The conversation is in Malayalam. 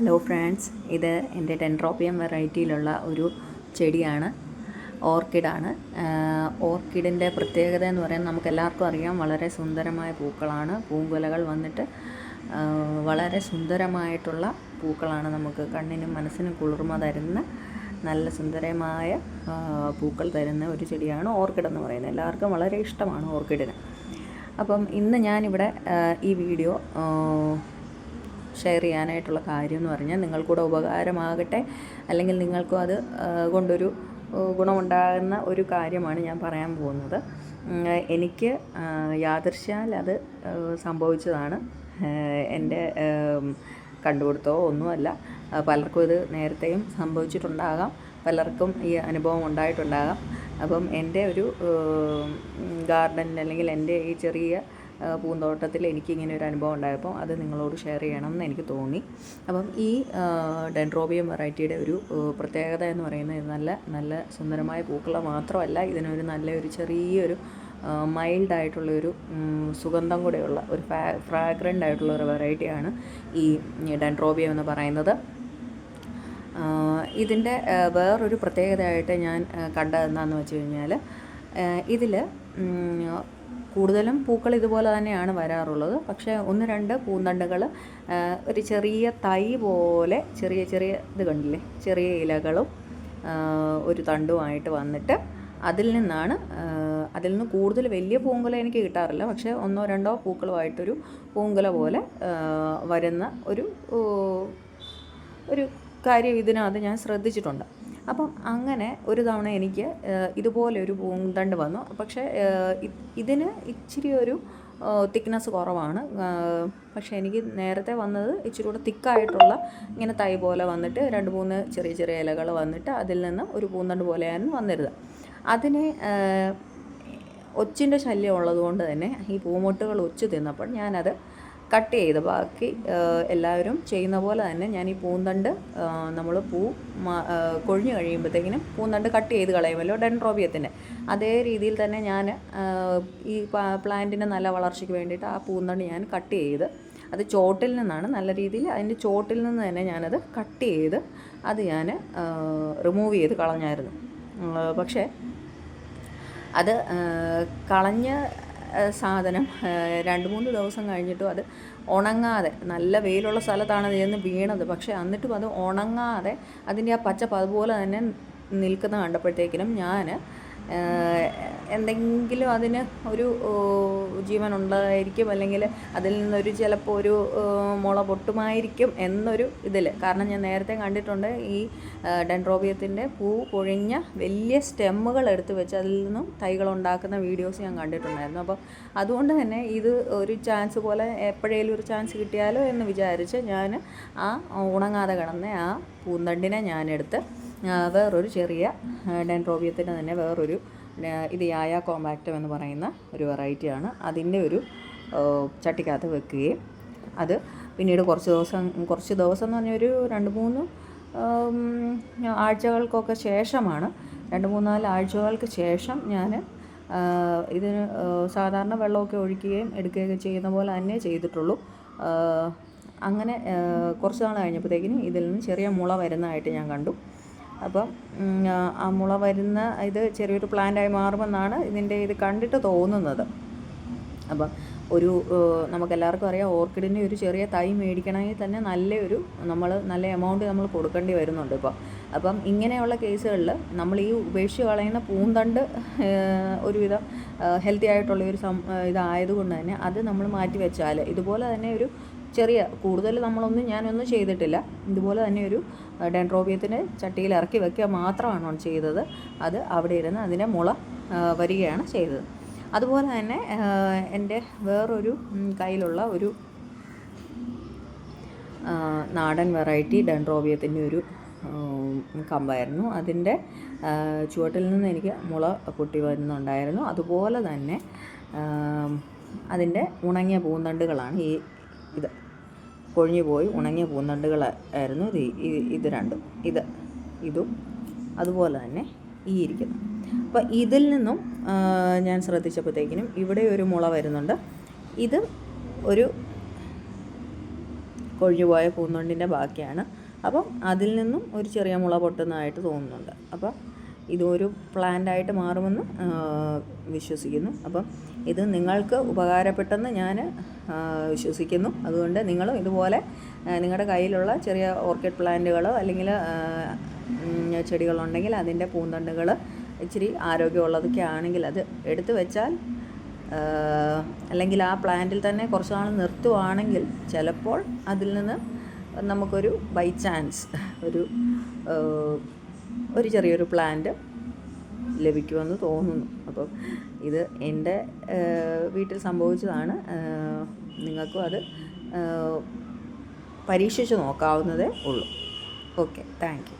ഹലോ ഫ്രണ്ട്സ് ഇത് എന്റെ ടെൻട്രോപ്പിയം വെറൈറ്റിയിലുള്ള ഒരു ചെടിയാണ്. ഓർക്കിഡാണ് ഓർക്കിഡിന്റെ പ്രത്യേകത എന്ന് പറയുന്നത് നമുക്ക് എല്ലാവർക്കും അറിയാം വളരെ സുന്ദരമായ പൂക്കളാണ്. പൂങ്കുലകൾ വന്നിട്ട് വളരെ സുന്ദരമായിട്ടുള്ള പൂക്കളാണ് നമുക്ക് കണ്ണിനും മനസ്സിനും കുളിർമ തരുന്ന നല്ല സുന്ദരമായ പൂക്കൾ തരുന്ന ഒരു ചെടിയാണ് ഓർക്കിഡ് എന്ന് പറയുന്നത്. എല്ലാവർക്കും വളരെ ഇഷ്ടമാണ് ഓർക്കിഡിന് അപ്പം ഇന്ന് ഞാനിവിടെ ഈ വീഡിയോ ഷെയർ ചെയ്യാനായിട്ടുള്ള കാര്യം എന്ന് പറഞ്ഞാൽ നിങ്ങൾക്കൂടെ ഉപകാരമാകട്ടെ അല്ലെങ്കിൽ നിങ്ങൾക്കും അത് കൊണ്ടൊരു ഗുണമുണ്ടാകുന്ന ഒരു കാര്യമാണ് ഞാൻ പറയാൻ പോകുന്നത്. എനിക്ക് യാദർശാൽ അത് സംഭവിച്ചതാണ്. എന്റെ ആം, കണ്ടുപിടുത്തോ ഒന്നുമല്ല. പലർക്കും ഇത് നേരത്തെയും സംഭവിച്ചിട്ടുണ്ടാകാം. പലർക്കും ഈ അനുഭവം ഉണ്ടായിട്ടുണ്ടാകാം. അപ്പം എന്റെ ഒരു ഗാർഡനിൽ അല്ലെങ്കിൽ എന്റെ ഈ ചെറിയ പൂന്തോട്ടത്തിൽ എനിക്കിങ്ങനെ ഒരു അനുഭവം ഉണ്ടായപ്പോൾ അത് നിങ്ങളോട് ഷെയർ ചെയ്യണം എന്ന് എനിക്ക് തോന്നി. അപ്പം ഈ ഡെൻഡ്രോബിയം വെറൈറ്റിയുടെ ഒരു പ്രത്യേകത എന്ന് പറയുന്നത് നല്ല നല്ല സുന്ദരമായ പൂക്കൾ മാത്രമല്ല ഇതിനൊരു നല്ലൊരു ചെറിയൊരു മൈൽഡ് ആയിട്ടുള്ളൊരു ഉം, സുഗന്ധം കൂടെയുള്ള ഒരു ഫ്രാഗ്രന്റ് ആയിട്ടുള്ള ഒരു വെറൈറ്റിയാണ് ഈ ഡെൻഡ്രോബിയം എന്ന് പറയുന്നത്. ഇതിന്റെ വേറൊരു പ്രത്യേകതയായിട്ട് ഞാൻ കണ്ടതെന്താണെന്ന് വെച്ച് കഴിഞ്ഞാൽ ഇതിൽ കൂടുതലും പൂക്കൾ ഇതുപോലെ തന്നെയാണ് വരാറുള്ളത്. പക്ഷേ ഒന്ന് രണ്ട് പൂന്തണ്ടുകൾ ഒരു ചെറിയ തൈ പോലെ ചെറിയ ചെറിയ ഇത് കണ്ടില്ലേ? ചെറിയ ഇലകളും ഒരു തണ്ടുമായിട്ട് വന്നിട്ട് അതിൽ നിന്നാണ് അതിൽ നിന്ന് കൂടുതൽ വലിയ പൂങ്കുല എനിക്ക് കിട്ടാറില്ല. പക്ഷേ ഒന്നോ രണ്ടോ പൂക്കളുമായിട്ടൊരു പൂങ്കുല പോലെ വരുന്ന ഒരു ഒരു കാര്യം ഇതിനകത്ത് ഞാൻ ശ്രദ്ധിച്ചിട്ടുണ്ട്. അപ്പം അങ്ങനെ ഒരു തവണ എനിക്ക് ഇതുപോലെ ഒരു പൂന്തണ്ട് വന്നു. പക്ഷേ ഇതിന് ഇച്ചിരി ഒരു തിക്നെസ് കുറവാണ്. പക്ഷേ എനിക്ക് നേരത്തെ വന്നത് ഇച്ചിരി കൂടെ തിക്കായിട്ടുള്ള ഇങ്ങനെ തൈ പോലെ വന്നിട്ട് രണ്ട് മൂന്ന് ചെറിയ ചെറിയ ഇലകൾ വന്നിട്ട് അതിൽ നിന്ന് ഒരു പൂന്തണ്ട് പോലെയായിരുന്നു വന്നിരുന്നത്. അതിനെ ഒച്ചിന്റെ ശല്യം ഉള്ളതുകൊണ്ട് തന്നെ ഈ പൂമൊട്ടുകൾ ഒച്ച് തിന്നപ്പോൾ ഞാനത് കട്ട് ചെയ്ത് ബാക്കി എല്ലാവരും ചെയ്യുന്ന പോലെ തന്നെ ഞാൻ ഈ പൂന്തണ്ട് നമ്മൾ പൂ കൊഴിഞ്ഞു കഴിയുമ്പോഴത്തേക്കിനും പൂന്തണ്ട് കട്ട് ചെയ്ത് കളയുമല്ലോ ഡെൻട്രോബിയത്തിന്റെ അതേ രീതിയിൽ തന്നെ ഞാൻ ഈ പ്ലാന്റിന്റെ നല്ല വളർച്ചയ്ക്ക് വേണ്ടിയിട്ട് ആ പൂന്തണ്ട് ഞാൻ കട്ട് ചെയ്ത് അത് ചോട്ടിൽ നിന്നാണ് നല്ല രീതിയിൽ അതിന്റെ ചോട്ടിൽ നിന്ന് തന്നെ ഞാനത് കട്ട് ചെയ്ത് അത് ഞാൻ റിമൂവ് ചെയ്ത് കളഞ്ഞായിരുന്നു. പക്ഷേ അത് കളഞ്ഞ സാധനം. രണ്ട് മൂന്ന് ദിവസം കഴിഞ്ഞിട്ടും അത് ഉണങ്ങാതെ നല്ല വെയിലുള്ള സ്ഥലത്താണ് അത് ചെന്ന് വീണത്. പക്ഷേ എന്നിട്ടും അത് ഉണങ്ങാതെ അതിന്റെ ആ പച്ചപ്പ് അതുപോലെ തന്നെ നിൽക്കുന്ന കണ്ടപ്പോഴത്തേക്കിനും ഞാൻ എന്തെങ്കിലും അതിന് ഒരു ജീവൻ ഉണ്ടായിരിക്കും അല്ലെങ്കിൽ അതിൽ നിന്നൊരു ചിലപ്പോൾ ഒരു മുള പൊട്ടുമായിരിക്കും എന്നൊരു ഇതിൽ. കാരണം ഞാൻ നേരത്തെ കണ്ടിട്ടുണ്ട് ഈ ഡെൻഡ്രോബിയത്തിന്റെ പൂ പൊഴിഞ്ഞ വലിയ സ്റ്റെമ്മുകൾ എടുത്ത് വെച്ച് അതിൽ നിന്നും തൈകൾ ഉണ്ടാക്കുന്ന വീഡിയോസ് ഞാൻ കണ്ടിട്ടുണ്ടായിരുന്നു. അപ്പോൾ അതുകൊണ്ട് തന്നെ ഇത് ഒരു ചാൻസ് പോലെ എപ്പോഴേലും ഒരു ചാൻസ് കിട്ടിയാലോ എന്ന് വിചാരിച്ച് ഞാൻ ആ ഉണങ്ങാതെ കിടന്ന ആ പൂന്തണ്ടിനെ ഞാനെടുത്ത് വേറൊരു ചെറിയ ഡെൻഡ്രോബിയത്തിന്റെ തന്നെ വേറൊരു ഇത് യായ കോമ്പാക്റ്റം എന്ന് പറയുന്ന ഒരു വെറൈറ്റിയാണ് അതിന്റെ ഒരു ചട്ടിക്കകത്ത് വെക്കുകയും അത് പിന്നീട് കുറച്ച് ദിവസം കുറച്ച് ദിവസം എന്ന് പറഞ്ഞാൽ ഒരു രണ്ട് മൂന്ന് ആഴ്ചകൾക്കൊക്കെ ശേഷമാണ്. രണ്ട് മൂന്നാൽ ആഴ്ചകൾക്ക് ശേഷം ഞാൻ ഇതിന് സാധാരണ വെള്ളമൊക്കെ ഒഴിക്കുകയും എടുക്കുകയൊക്കെ ചെയ്യുന്ന പോലെ തന്നെ ചെയ്തിട്ടുള്ളൂ. അങ്ങനെ കുറച്ച് നാൾ കഴിഞ്ഞപ്പോഴത്തേക്കിനും ഇതിൽ നിന്ന് ചെറിയ മുള വരുന്നതായിട്ട് ഞാൻ കണ്ടു. അപ്പം ആ, മുള വരുന്ന ഇത് ചെറിയൊരു പ്ലാന്റായി മാറുമെന്നാണ് ഇതിന്റെ ഇത് കണ്ടിട്ട് തോന്നുന്നത്. അപ്പം ഒരു നമുക്കെല്ലാവർക്കും അറിയാം ഓർക്കിഡിന് ഒരു ചെറിയ തൈ മേടിക്കണമെങ്കിൽ തന്നെ നല്ലൊരു നമ്മൾ നല്ല എമൗണ്ട് നമ്മൾ കൊടുക്കേണ്ടി വരുന്നുണ്ട് ഇപ്പോൾ അപ്പം ഇങ്ങനെയുള്ള കേസുകളിൽ നമ്മൾ ഈ ഉപേക്ഷിച്ച് കളയുന്ന പൂന്തണ്ട് ഒരുവിധം ഹെൽത്തി ആയിട്ടുള്ള ഒരു സം ഇതായതുകൊണ്ട് തന്നെ അത് നമ്മൾ മാറ്റി വെച്ചാൽ ഇതുപോലെ തന്നെ ഒരു ചെറിയ കൂടുതൽ നമ്മളൊന്നും ഞാനൊന്നും ചെയ്തിട്ടില്ല. ഇതുപോലെ തന്നെ ഒരു ഡെൻഡ്രോബിയത്തിന്റെ ചട്ടിയിൽ ഇറക്കി വെക്കുക മാത്രമാണ് ചെയ്തത്. അത് അവിടെ ഇരുന്ന് അതിനെ മുള വരികയാണ് ചെയ്തത്. അതുപോലെ തന്നെ എന്റെ വേറൊരു കയ്യിലുള്ള ഒരു നാടൻ വെറൈറ്റി ഡെൻഡ്രോബിയത്തിന്റെ ഒരു കമ്പായിരുന്നു. അതിന്റെ ചുവട്ടിൽ നിന്ന് എനിക്ക് മുള കുട്ടി വരുന്നുണ്ടായിരുന്നു. അതുപോലെ തന്നെ അതിന്റെ ഉണങ്ങിയ പൂന്തണ്ടുകളാണ് ഈ ഇത്. കൊഴിഞ്ഞു പോയി ഉണങ്ങിയ പൂന്തണ്ടുകളായിരുന്നു ഇത്. ഇത് രണ്ടും. ഇത് ഇതും അതുപോലെ തന്നെ ഈ ഇരിക്കുന്നു. അപ്പോൾ ഇതിൽ നിന്നും ഞാൻ ശ്രദ്ധിച്ചപ്പോഴത്തേക്കിനും ഇവിടെ ഒരു മുള വരുന്നുണ്ട്. ഇത് ഒരു കൊഴിഞ്ഞുപോയ പൂന്തണ്ടിന്റെ ബാക്കിയാണ്. അപ്പം അതിൽ നിന്നും ഒരു ചെറിയ മുള പൊട്ടുന്നതായിട്ട് തോന്നുന്നുണ്ട്. അപ്പം ഇതൊരു പ്ലാന്റായിട്ട് മാറുമെന്ന് വിശ്വസിക്കുന്നു. അപ്പം ഇത് നിങ്ങൾക്ക് ഉപകാരപ്പെട്ടെന്ന് ഞാൻ വിശ്വസിക്കുന്നു. അതുകൊണ്ട് നിങ്ങളും ഇതുപോലെ നിങ്ങളുടെ കയ്യിലുള്ള ചെറിയ ഓർക്കിഡ് പ്ലാന്റുകളോ അല്ലെങ്കിൽ ചെടികളുണ്ടെങ്കിൽ അതിന്റെ പൂന്തണ്ടുകൾ ഇച്ചിരി ആരോഗ്യമുള്ളതൊക്കെ ആണെങ്കിൽ അത് എടുത്തു വെച്ചാൽ അല്ലെങ്കിൽ ആ പ്ലാന്റിൽ തന്നെ കുറച്ച് നാൾ നിർത്തുവാണെങ്കിൽ ചിലപ്പോൾ അതിൽ നിന്ന് നമുക്കൊരു ബൈ ചാൻസ് ഒരു ഒരു ചെറിയൊരു പ്ലാന്റ് ലഭിക്കുമെന്ന് തോന്നുന്നു. അപ്പോൾ ഇത് എന്റെ വീട്ടിൽ സംഭവിച്ചതാണ്. നിങ്ങൾക്കും അത് പരീക്ഷിച്ച് നോക്കാവുന്നതേ ഉള്ളൂ. ഓക്കെ. താങ്ക്